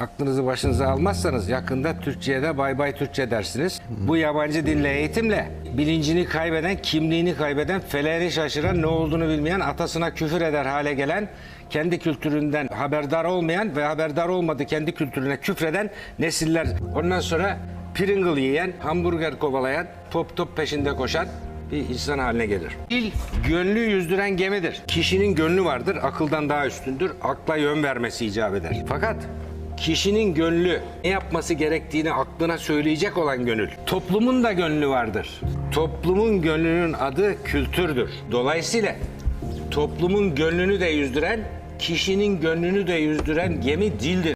aklınızı başınıza almazsanız yakında Türkçe'de bay bay Türkçe dersiniz. Bu yabancı dille eğitimle bilincini kaybeden, kimliğini kaybeden, feleğini şaşıran, ne olduğunu bilmeyen, atasına küfür eder hale gelen, kendi kültüründen haberdar olmayan ve haberdar olmadı kendi kültürüne küfreden nesiller. Ondan sonra Pringle yiyen, hamburger kovalayan, top top peşinde koşan bir insan haline gelir. Dil gönlü yüzdüren gemidir. Kişinin gönlü vardır, akıldan daha üstündür. Akla yön vermesi icap eder. Fakat kişinin gönlü ne yapması gerektiğini aklına söyleyecek olan gönül. Toplumun da gönlü vardır. Toplumun gönlünün adı kültürdür. Dolayısıyla toplumun gönlünü de yüzdüren, kişinin gönlünü de yüzdüren gemi dildir.